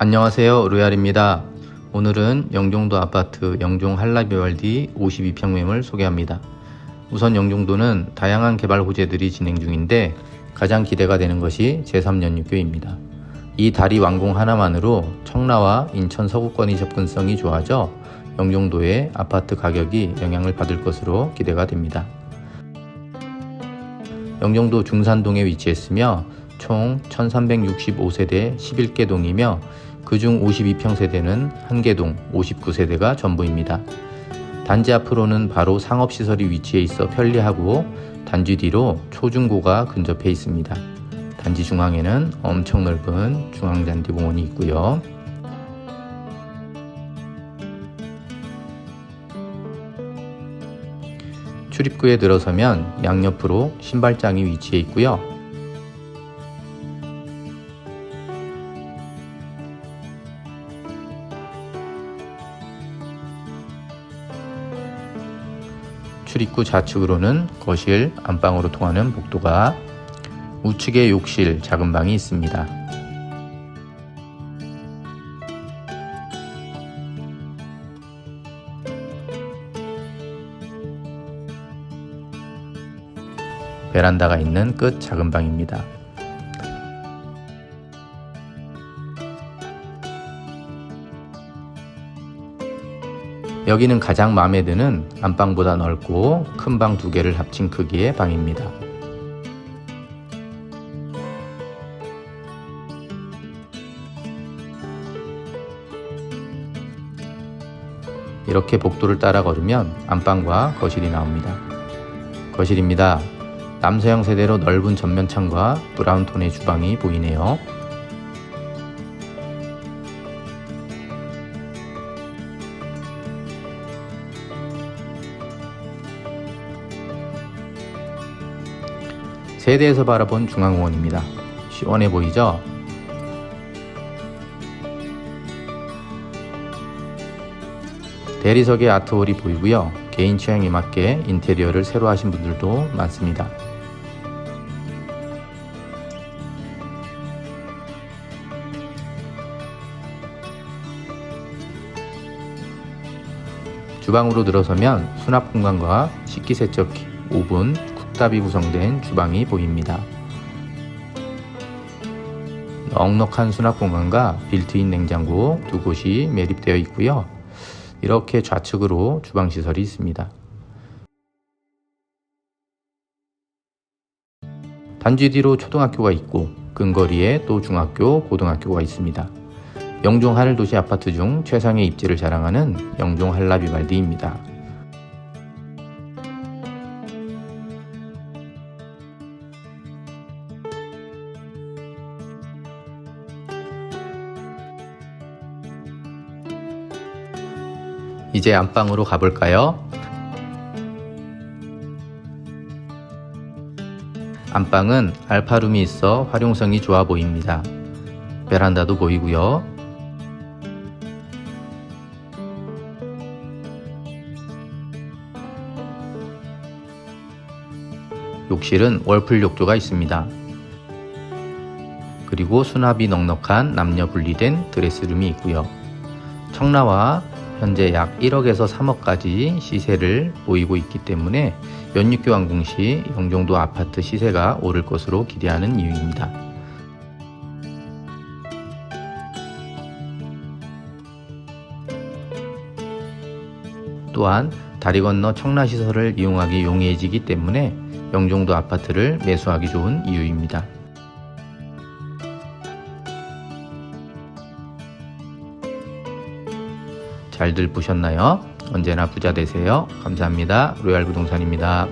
안녕하세요. 로얄입니다. 오늘은 영종도 아파트 영종 한라비월디 52평매물 소개합니다. 우선 영종도는 다양한 개발 호재들이 진행 중인데 가장 기대가 되는 것이 제3연육교입니다 이 다리 완공 하나만으로 청라와 인천 서구권이 접근성이 좋아져 영종도의 아파트 가격이 영향을 받을 것으로 기대가 됩니다 영종도 중산동에 위치했으며 총 1365세대 11개 동이며 그중 52평 세대는 1개 동 59세대가 전부입니다. 단지 앞으로는 바로 상업시설이 위치해 있어 편리하고 단지 뒤로 초중고가 근접해 있습니다. 단지 중앙에는 엄청 넓은 중앙잔디 공원이 있고요. 출입구에 들어서면 양옆으로 신발장이 위치해 있고요. 출입구 좌측으로는 거실, 안방으로 통하는 복도가 우측에 욕실, 작은 방이 있습니다. 베란다가 있는 끝 작은 방입니다. 여기는 가장 마음에 드는 안방보다 넓고 큰 방 두 개를 합친 크기의 방입니다. 이렇게 복도를 따라 걸으면 안방과 거실이 나옵니다. 거실입니다. 남서형 세대로 넓은 전면창과 브라운 톤의 주방이 보이네요. 세대에서 바라본 중앙공원입니다. 시원해 보이죠? 대리석의 아트홀이 보이고요. 개인 취향에 맞게 인테리어를 새로 하신 분들도 많습니다. 주방으로 들어서면 수납 공간과 식기 세척기, 오븐, 쿡탑이 구성된 주방이 보입니다. 넉넉한 수납 공간과 빌트인 냉장고 두 곳이 매립되어 있고요. 이렇게 좌측으로 주방 시설이 있습니다. 단지 뒤로 초등학교가 있고 근거리에 또 중학교, 고등학교가 있습니다. 영종 하늘도시 아파트 중 최상의 입지를 자랑하는 영종 한라비발디입니다. 이제 안방으로 가볼까요? 안방은 알파룸이 있어 활용성이 좋아 보입니다. 베란다도 보이고요. 욕실은 월풀 욕조가 있습니다. 그리고 수납이 넉넉한 남녀 분리된 드레스룸이 있고요. 청라와 현재 약 1억에서 3억까지 시세를 보이고 있기 때문에 연육교 완공 시 영종도 아파트 시세가 오를 것으로 기대하는 이유입니다. 또한 다리 건너 청라시설을 이용하기 용이해지기 때문에 영종도 아파트를 매수하기 좋은 이유입니다. 잘들 보셨나요? 언제나 부자 되세요. 감사합니다. 로얄 부동산입니다.